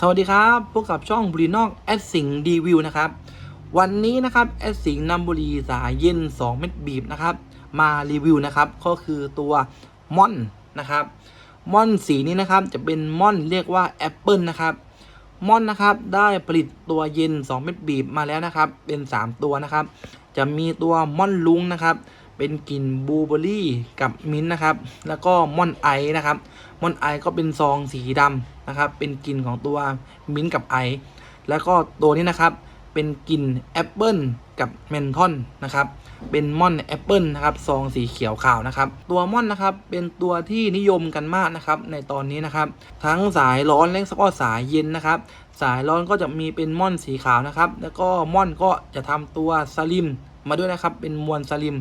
สวัสดีครับพบกับช่องบุรีนอกแอดสิงดีวิวนะครับ วันนี้นะครับแอดสิงนำบุรีสายเย็น 2 เม็ดบีบนะครับ มารีวิวนะครับก็คือตัวม่อนนะครับม่อนสีนี้นะครับจะเป็นม่อนเรียกว่าแอปเปิลนะครับม่อนนะครับได้ผลิตตัวเย็น 2 เม็ดบีบมาแล้วนะครับ เป็น 3 ตัวนะครับ จะมีตัวม่อนลุงนะครับ เป็นกลิ่นบลูเบอร์รี่กับมิ้นนะครับ แล้วก็ม่อนไอนะครับม่อนไอก็เป็นซองสีดำ นะครับ เป็นกลิ่นของตัวมิ้นกับไอแล้วก็ตัวนี้นะครับ เป็นกลิ่นแอปเปิลกับเมนทอนนะครับ เป็นม่อนแอปเปิลนะครับ ซองสีเขียวขาวนะครับ ตัวม่อนนะครับ เป็นตัวที่นิยมกันมากนะครับ ในตอนนี้นะครับ ทั้งสายร้อนและก็สายเย็นนะครับ สายร้อนก็จะมีเป็นม่อนสีขาวนะครับ แล้วก็ม่อนก็จะทำตัวสลิมมาด้วยนะครับ เป็นมวลสลิม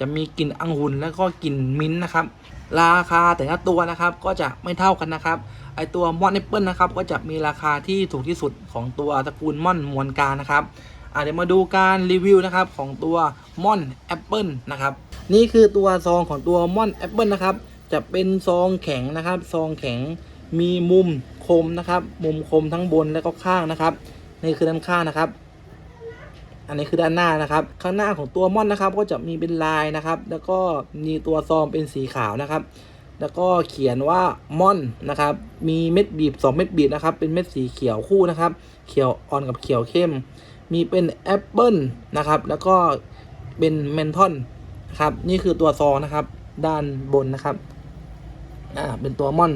จะมีกลิ่นองุ่นแล้วก็กลิ่นมิ้นท์นะครับ ราคาแต่ละตัวนะครับก็จะไม่เท่ากันนะครับไอตัวมอนแอปเปิลนะครับก็จะมีราคาที่ถูกที่สุดของตัวตระกูลม่อนมวลกานะครับเดี๋ยวมาดูการรีวิวนะครับของตัวม่อนแอปเปิลนะครับนี่คือตัวซองของตัวม่อนแอปเปิลนะครับจะเป็นซองแข็งนะครับซองแข็งมีมุมคมนะครับ มุมคมทั้งบนและก็ข้างนะครับนี่คือด้านข้างนะครับ อันนี้คือด้านหน้านะครับ ข้างหน้าของตัวม่อนนะครับ ก็จะมีเป็นลายนะครับ แล้วก็มีตัวซองเป็นสีขาวนะครับ แล้วก็เขียนว่าม่อนนะครับ มีเม็ดบีบ 2 เม็ดบีบนะครับ เป็นเม็ดสีเขียวคู่นะครับ เขียวอ่อนกับเขียวเข้ม มีเป็นแอปเปิลนะครับ แล้วก็เป็นเมนทอนนะครับ นี่คือตัวซองนะครับ ด้านบนนะครับอ่าเป็นตัวม่อน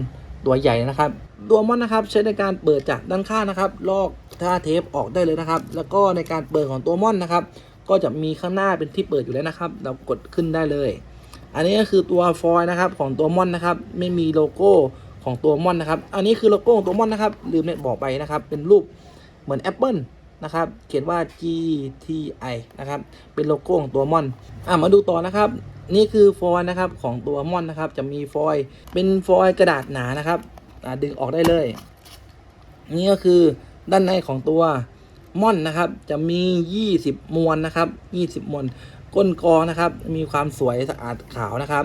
ตัวใหญ่นะครับ ตัวม่อนนะครับใช้ในการเปิดจากด้านข้างนะครับ ลอก ท่าเทปออกได้เลยนะครับ แล้วก็ในการเปิดของตัวม่อนนะครับ ก็จะมีข้างหน้าเป็นที่เปิดอยู่แล้วนะครับ เรากดขึ้นได้เลย อันนี้ก็คือตัวฟอยนะครับของตัวม่อนนะครับ ไม่มีโลโก้ของตัวม่อนนะครับ อันนี้คือโลโก้ของตัวม่อนนะครับ ลืมเนี่ยบอกไปนะครับ เป็นรูปเหมือนแอปเปิลนะครับ เขียนว่า GTI นะครับ เป็นโลโก้ของตัวม่อน อะ มาดูต่อนะครับ นี่คือฟอยนะครับของตัวม่อนนะครับ จะมีฟอยเป็นฟอยกระดาษหนานะครับดึงออกได้เลย นี่ก็คือ ด้านในของตัวม่อนนะครับ จะมี 20 มวนนะครับ 20 มวนก้นกรองนะครับ มีความสวยสะอาดขาวนะครับ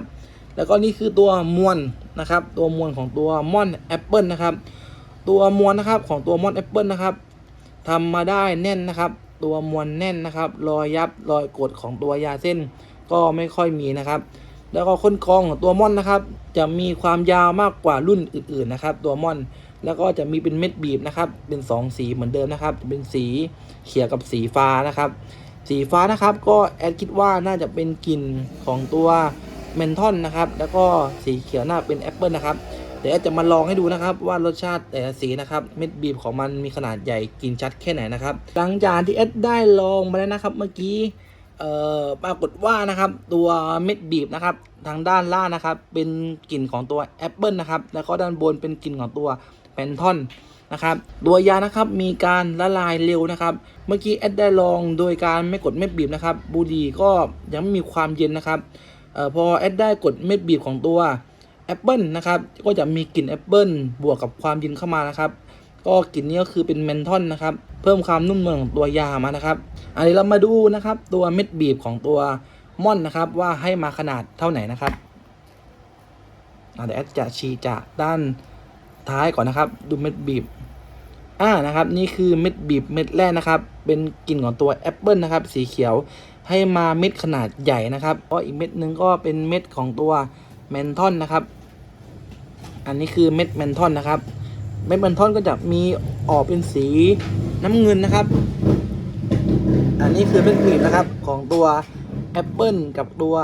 แล้วก็นี่คือตัวมวนนะครับ ตัวมวนของตัวม่อนแอปเปิลนะครับ ตัวมวนนะครับของตัวม่อนแอปเปิลนะครับทำมาได้แน่นนะครับ ตัวมวนแน่นนะครับ รอยยับรอยกดของตัวยาเส้นก็ไม่ค่อยมีนะครับ แล้วก็ค้นกรองของตัวม่อนนะครับ จะมีความยาวมากกว่ารุ่นอื่น ๆนะครับ ตัวม่อน แล้วก็จะมีเป็นเม็ดบีบนะครับ เป็น 2 สีเหมือนเดิมนะครับ เป็นสีเขียวกับสีฟ้านะครับ สีฟ้านะครับก็แอดคิดว่าน่าจะเป็นกลิ่นของตัวเมนทอนนะครับ แล้วก็สีเขียวน่าเป็นแอปเปิลนะครับเดี๋ยวแอดจะมาลองให้ดูนะครับว่ารสชาติแต่ละสีนะครับ เม็ดบีบของมันมีขนาดใหญ่กินชัดแค่ไหนนะครับ หลังจากที่แอดได้ลองมาแล้วนะครับ เมื่อกี้เอ่อปรากฏว่านะครับตัวเม็ดบีบนะครับทางด้านล่างนะครับ เป็นกลิ่นของตัวแอปเปิลนะครับแล้วก็ด้านบนเป็นกลิ่นของตัว แพนทอนนะครับตัวยานะครับมีการละลายเร็วนะครับ เมื่อกี้แอดได้ลองโดยการไม่กดเม็ดบีบนะครับบุหรี่ก็ยังไม่มีความเย็นนะครับออพอแอดได้กดเม็ดบีบของตัวแอปเปิลนะครับก็จะมีกลิ่นแอปเปิลบวกกับความเย็นเข้ามานะครับ ก็กลิ่นนี้ก็คือเป็นเมนทอนนะครับ เพิ่มความนุ่มนวลของตัวยามานะครับอันนี้เรามาดูนะครับตัวเม็ดบีบของตัวม่อนนะครับ ว่าให้มาขนาดเท่าไหนนะครับอะเดี๋ยวแอดจะชี้จากด้าน ท้ายก่อนนะครับ ดูเม็ดบีบอ่านะครับ นี่คือเม็ดบีบเม็ดแรกนะครับ เป็นกลิ่นของตัวแอปเปิลนะครับ สีเขียวให้มาเม็ดขนาดใหญ่นะครับก็อีกเม็ดนึงก็เป็นเม็ดของตัวแมนทอนนะครับ อันนี้คือเม็ดแมนทอนนะครับ เม็ดแมนทอนก็จะมีออกเป็นสีน้ำเงินนะครับ อันนี้คือเม็ดบีบนะครับของตัวแอปเปิลกับตัว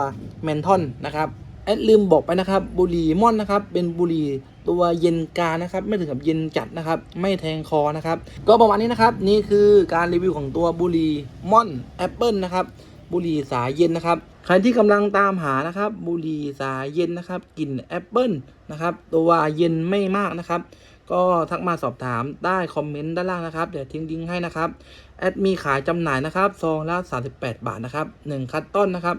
แมนทอนนะครับแอดลืมบอกไปนะครับบุหรี่ม่อนนะครับ เป็นบุหรี่ ตัวเย็นกานะครับไม่ถึงกับเย็นจัดนะครับ ไม่แทงคอนะครับ ก็ประมาณนี้นะครับ นี่คือการรีวิวของตัวบุรีม่อนแอปเปิลนะครับบุรีสายเย็นนะครับ ใครที่กำลังตามหานะครับ บุรีสายเย็นนะครับกลิ่นแอปเปิลนะครับตัวเย็นไม่มากนะครับ ก็ทักมาสอบถามได้คอมเมนต์ด้านล่างนะครับ เดี๋ยวทิ้งลิงให้นะครับแอดมีขายจำหน่ายนะครับซองละ38 บาทนะครับ1คัตต้นนะครับ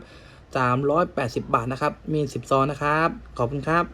380 บาทนะครับ มี 10 ซองนะครับ ขอบคุณครับ